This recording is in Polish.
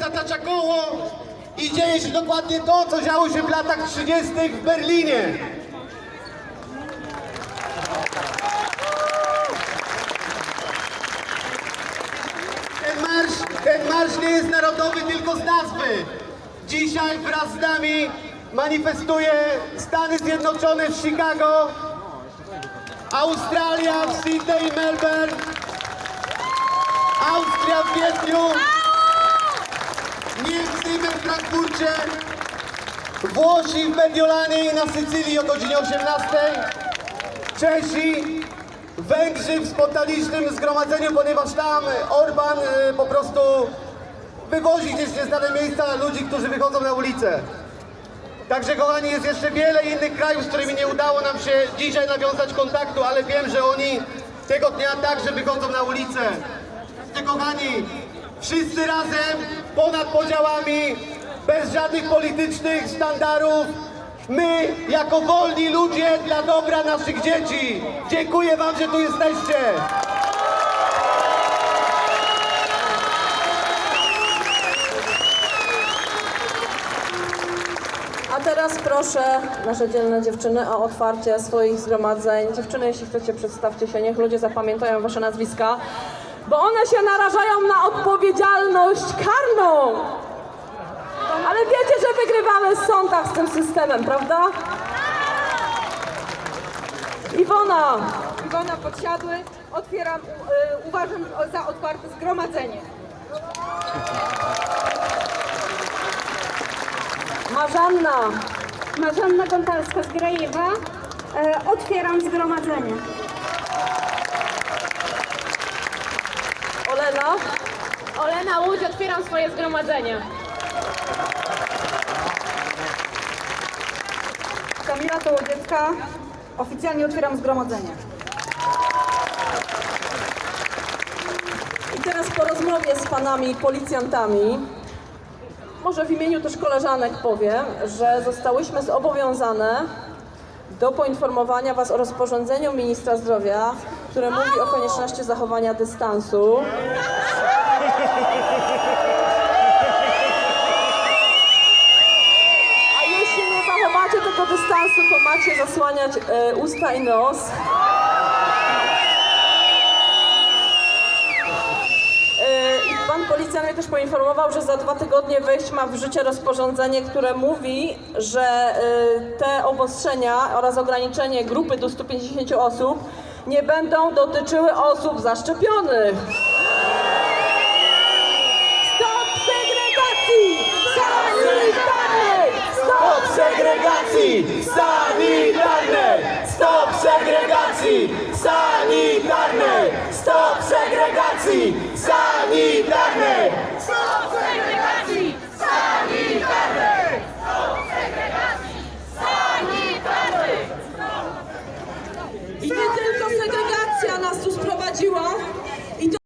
zatacza koło i dzieje się dokładnie to, co działo się w latach 30. w Berlinie. Ten marsz, ten marsz nie jest narodowy tylko z nazwy. Dzisiaj wraz z nami manifestuje Stany Zjednoczone w Chicago, Australia w Sydney i Melbourne, Austria w Wiedniu, Frankfurcie, Włosi w Mediolanie i na Sycylii o godzinie 18, Czesi, Węgrzy w spontanicznym zgromadzeniu, ponieważ tam Orban y, po prostu wywozi gdzieś nieznane miejsca ludzi, którzy wychodzą na ulicę. Także kochani, jest jeszcze wiele innych krajów, z którymi nie udało nam się dzisiaj nawiązać kontaktu, ale wiem, że oni tego dnia także wychodzą na ulicę. Także kochani, wszyscy razem, ponad podziałami, bez żadnych politycznych sztandarów, my jako wolni ludzie dla dobra naszych dzieci. Dziękuję wam, że tu jesteście. A teraz proszę nasze dzielne dziewczyny o otwarcie swoich zgromadzeń. Dziewczyny, jeśli chcecie, przedstawcie się, niech ludzie zapamiętają wasze nazwiska, bo one się narażają na odpowiedzialność karną. Z tym systemem, prawda? Iwona, Iwona Podsiadły. Otwieram, u- y, uważam za otwarte zgromadzenie. Marzanna, Marzanna Gontarska z Grajewa. E, otwieram zgromadzenie. Olena, Olena Łódź, otwieram swoje zgromadzenie. Kamila Tołodziecka. Oficjalnie otwieram zgromadzenie. I teraz po rozmowie z panami policjantami, może w imieniu też koleżanek powiem, że zostałyśmy zobowiązane do poinformowania Was o rozporządzeniu ministra zdrowia, które mówi o konieczności zachowania dystansu. Dystansu, to macie zasłaniać e, usta i nos. I pan policjant mnie też poinformował, że za dwa tygodnie wejść ma w życie rozporządzenie, które mówi, że yy, te obostrzenia oraz ograniczenie grupy do 150 osób nie będą dotyczyły osób zaszczepionych. segregacji sanitarnej! Stop segregacji sanitarnej! Stop segregacji sanitarnej!